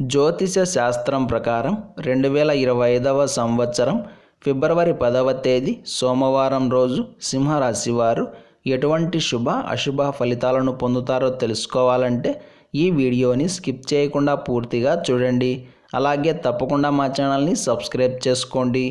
జ్యోతిష శాస్త్రం ప్రకారం రెండు వేల ఇరవై ఐదవ సంవత్సరం ఫిబ్రవరి పదవ తేదీ సోమవారం రోజు సింహరాశి వారు ఎటువంటి శుభ అశుభ ఫలితాలను పొందుతారో తెలుసుకోవాలంటే ఈ వీడియోని స్కిప్ చేయకుండా పూర్తిగా చూడండి. అలాగే తప్పకుండా మా ఛానల్ని సబ్స్క్రైబ్ చేసుకోండి.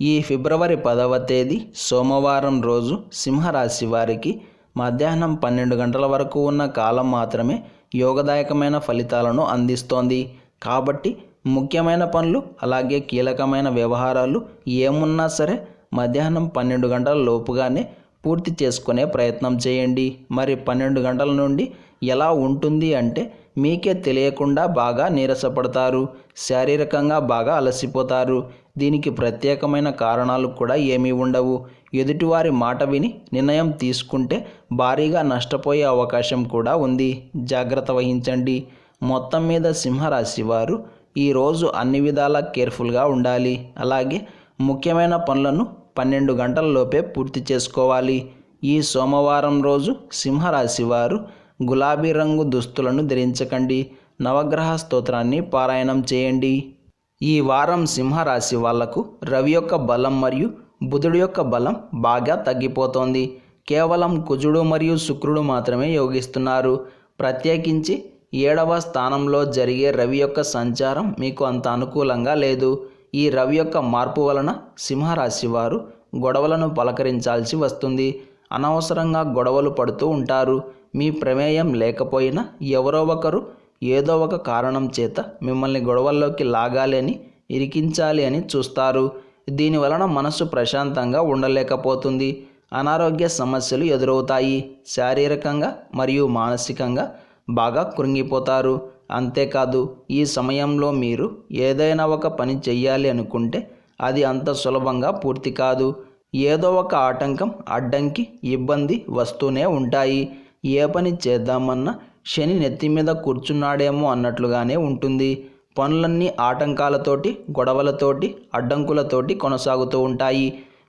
ఈ ఫిబ్రవరి పదవ తేదీ సోమవారం రోజు సింహరాశి వారికి మధ్యాహ్నం పన్నెండు గంటల వరకు ఉన్న కాలం మాత్రమే యోగదాయకమైన ఫలితాలను అందిస్తోంది. కాబట్టి ముఖ్యమైన పనులు అలాగే కీలకమైన వ్యవహారాలు ఏమున్నా సరే మధ్యాహ్నం పన్నెండు గంటల లోపుగానే పూర్తి చేసుకునే ప్రయత్నం చేయండి. మరి పన్నెండు గంటల నుండి ఎలా ఉంటుంది అంటే మీకే తెలియకుండా బాగా నీరసపడతారు శారీరకంగా బాగా అలసిపోతారు. దీనికి ప్రత్యేకమైన కారణాలు కూడా ఏమీ ఉండవు. ఎదుటివారి మాట విని నిర్ణయం తీసుకుంటే భారీగా నష్టపోయే అవకాశం కూడా ఉంది. జాగ్రత్త వహించండి. మొత్తం మీద సింహరాశి వారు ఈరోజు అన్ని విధాలా కేర్ఫుల్గా ఉండాలి. అలాగే ముఖ్యమైన పనులను పన్నెండు గంటలలోపే పూర్తి చేసుకోవాలి. ఈ సోమవారం రోజు సింహరాశి వారు గులాబీ రంగు దుస్తులను ధరించకండి. నవగ్రహ స్తోత్రాన్ని పారాయణం చేయండి. ఈ వారం సింహరాశి వాళ్ళకు రవి యొక్క బలం మరియు బుధుడు యొక్క బలం బాగా తగ్గిపోతోంది. కేవలం కుజుడు మరియు శుక్రుడు మాత్రమే యోగిస్తున్నారు. ప్రత్యేకించి ఏడవ స్థానంలో జరిగే రవి యొక్క సంచారం మీకు అంత అనుకూలంగా లేదు. ఈ రవి యొక్క మార్పు వలన సింహరాశి వారు గొడవలను పలకరించాల్సి వస్తుంది. అనవసరంగా గొడవలు పడుతూ ఉంటారు. మీ ప్రమేయం లేకపోయినా ఎవరో ఒకరు ఏదో ఒక కారణం చేత మిమ్మల్ని గొడవల్లోకి లాగాలి అని ఇరికించాలి అని చూస్తారు. దీని వలన మనసు ప్రశాంతంగా ఉండలేకపోతుంది. అనారోగ్య సమస్యలు ఎదురవుతాయి. శారీరకంగా మరియు మానసికంగా బాగా కృంగిపోతారు. అంతేకాదు ఈ సమయంలో మీరు ఏదైనా ఒక పని చెయ్యాలి అనుకుంటే అది అంత సులభంగా పూర్తి కాదు. ఏదో ఒక ఆటంకం అడ్డంకి ఇబ్బంది వస్తూనే ఉంటాయి. ఏ పని చేద్దామన్నా శని నెత్తి మీద కూర్చున్నాడేమో అన్నట్లుగానే ఉంటుంది. పనులన్నీ ఆటంకాలతోటి గొడవలతోటి అడ్డంకులతోటి కొనసాగుతూ ఉంటాయి.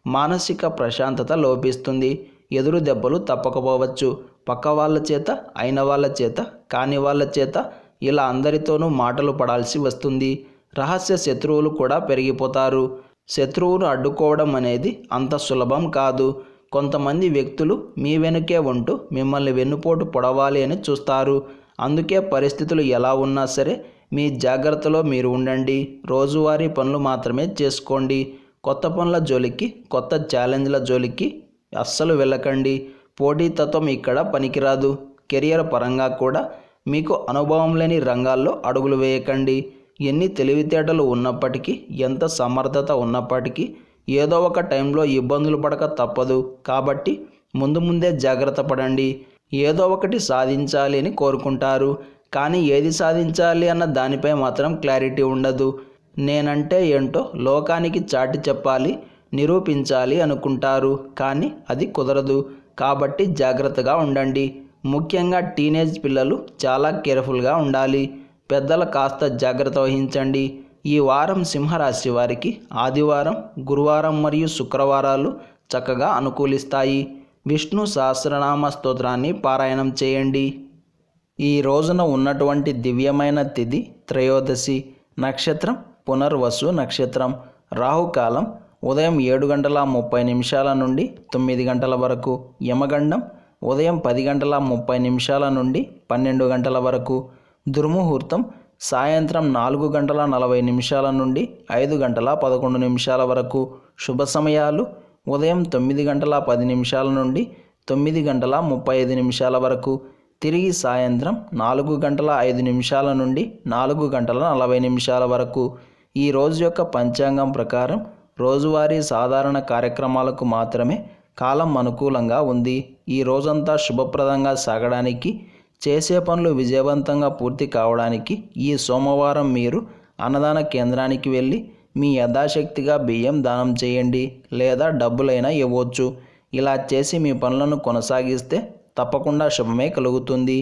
మానసిక ప్రశాంతత లోపిస్తుంది. ఎదురు దెబ్బలు తప్పకపోవచ్చు. పక్క వాళ్ళ చేత అయిన వాళ్ళ చేత కాని వాళ్ళ చేత ఇలా అందరితోనూ మాటలు పడాల్సి వస్తుంది. రహస్య శత్రువులు కూడా పెరిగిపోతారు. శత్రువును అడ్డుకోవడం అనేది అంత సులభం కాదు. కొంతమంది వ్యక్తులు మీ వెనుకే ఉంటూ మిమ్మల్ని వెన్నుపోటు పొడవాలి అని చూస్తారు. అందుకే పరిస్థితులు ఎలా ఉన్నా సరే మీ జాగ్రత్తలో మీరు ఉండండి. రోజువారీ పనులు మాత్రమే చేసుకోండి. కొత్త పనుల జోలికి కొత్త ఛాలెంజ్ల జోలికి అస్సలు వెళ్ళకండి. పోటీతత్వం ఇక్కడ పనికిరాదు. కెరియర్ పరంగా కూడా మీకు అనుభవం లేని రంగాల్లో అడుగులు వేయకండి. ఎన్ని తెలివితేటలు ఉన్నప్పటికీ ఎంత సమర్థత ఉన్నప్పటికీ ఏదో ఒక టైంలో ఇబ్బందులు పడక తప్పదు. కాబట్టి ముందు ముందే జాగ్రత్త పడండి. ఏదో ఒకటి సాధించాలి అని కోరుకుంటారు. కానీ ఏది సాధించాలి అన్న దానిపై మాత్రం క్లారిటీ ఉండదు. నేనంటే ఏంటో లోకానికి చాటి చెప్పాలి నిరూపించాలి అనుకుంటారు. కానీ అది కుదరదు. కాబట్టి జాగ్రత్తగా ఉండండి. ముఖ్యంగా టీనేజ్ పిల్లలు చాలా కేర్ఫుల్గా ఉండాలి. పెద్దలు కాస్త జాగ్రత్త వహించండి. ఈ వారం సింహరాశి వారికి ఆదివారం గురువారం మరియు శుక్రవారాలు చక్కగా అనుకూలిస్తాయి. విష్ణు సహస్రనామ స్తోత్రాన్ని పారాయణం చేయండి. ఈ రోజున ఉన్నటువంటి దివ్యమైన తిథి త్రయోదశి నక్షత్రం పునర్వసు నక్షత్రం రాహుకాలం ఉదయం ఏడు గంటల ముప్పై నిమిషాల నుండి తొమ్మిది గంటల వరకు యమగండం ఉదయం పది గంటల ముప్పై నిమిషాల నుండి పన్నెండు గంటల వరకు దుర్ముహూర్తం సాయంత్రం నాలుగు గంటల నలభై నిమిషాల నుండి ఐదు గంటల పదకొండు నిమిషాల వరకు శుభ సమయాలు ఉదయం తొమ్మిది గంటల పది నిమిషాల నుండి తొమ్మిది గంటల ముప్పై ఐదు నిమిషాల వరకు తిరిగి సాయంత్రం నాలుగు గంటల ఐదు నిమిషాల నుండి నాలుగు గంటల నలభై నిమిషాల వరకు. ఈ రోజు యొక్క పంచాంగం ప్రకారం రోజువారీ సాధారణ కార్యక్రమాలకు మాత్రమే కాలం అనుకూలంగా ఉంది. ఈ రోజంతా శుభప్రదంగా సాగడానికి చేసే పనులు విజయవంతంగా పూర్తి కావడానికి ఈ సోమవారం మీరు అన్నదాన కేంద్రానికి వెళ్ళి మీ యథాశక్తిగా బియ్యం దానం చేయండి లేదా డబ్బులైనా ఇవ్వచ్చు. ఇలా చేసి మీ పనులను కొనసాగిస్తే తప్పకుండా శుభమే కలుగుతుంది.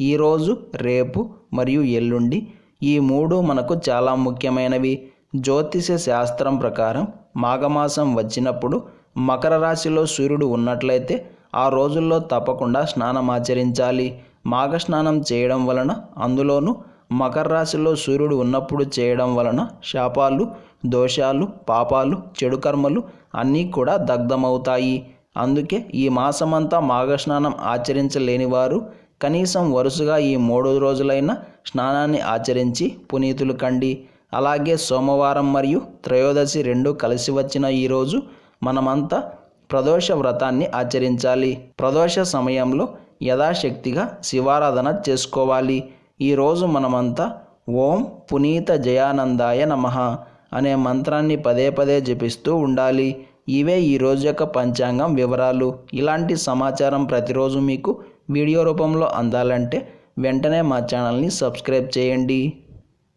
ఈరోజు రేపు మరియు ఎల్లుండి ఈ మూడు మనకు చాలా ముఖ్యమైనవి. జ్యోతిష శాస్త్రం ప్రకారం మాఘమాసం వచ్చినప్పుడు మకర రాశిలో సూర్యుడు ఉన్నట్లయితే ఆ రోజుల్లో తప్పకుండా స్నానం ఆచరించాలి. మాఘ స్నానం చేయడం వలన అందులోనూ మకర రాశిలో సూర్యుడు ఉన్నప్పుడు చేయడం వలన శాపాలు దోషాలు పాపాలు చెడు కర్మలు అన్నీ కూడా దగ్ధమవుతాయి. అందుకే ఈ మాసమంతా మాఘస్నానం ఆచరించలేని వారు కనీసం వరుసగా ఈ మూడు రోజులైన స్నానాన్ని ఆచరించి పునీతులు కండి. అలాగే సోమవారం మరియు త్రయోదశి రెండు కలిసి వచ్చిన ఈరోజు మనమంతా ప్రదోష వ్రతాన్ని ఆచరించాలి. ప్రదోష సమయంలో యథాశక్తిగా శివారాధన చేసుకోవాలి. ఈరోజు మనమంతా ఓం పునీత జయానందాయ నమః అనే మంత్రాన్ని పదే పదే జపిస్తూ ఉండాలి. ఇవే ఈ రోజు యొక్క పంచాంగం వివరాలు. ఇలాంటి సమాచారం ప్రతిరోజు మీకు వీడియో రూపంలో అందాలంటే వెంటనే మా ఛానల్ని సబ్స్క్రైబ్ చేయండి.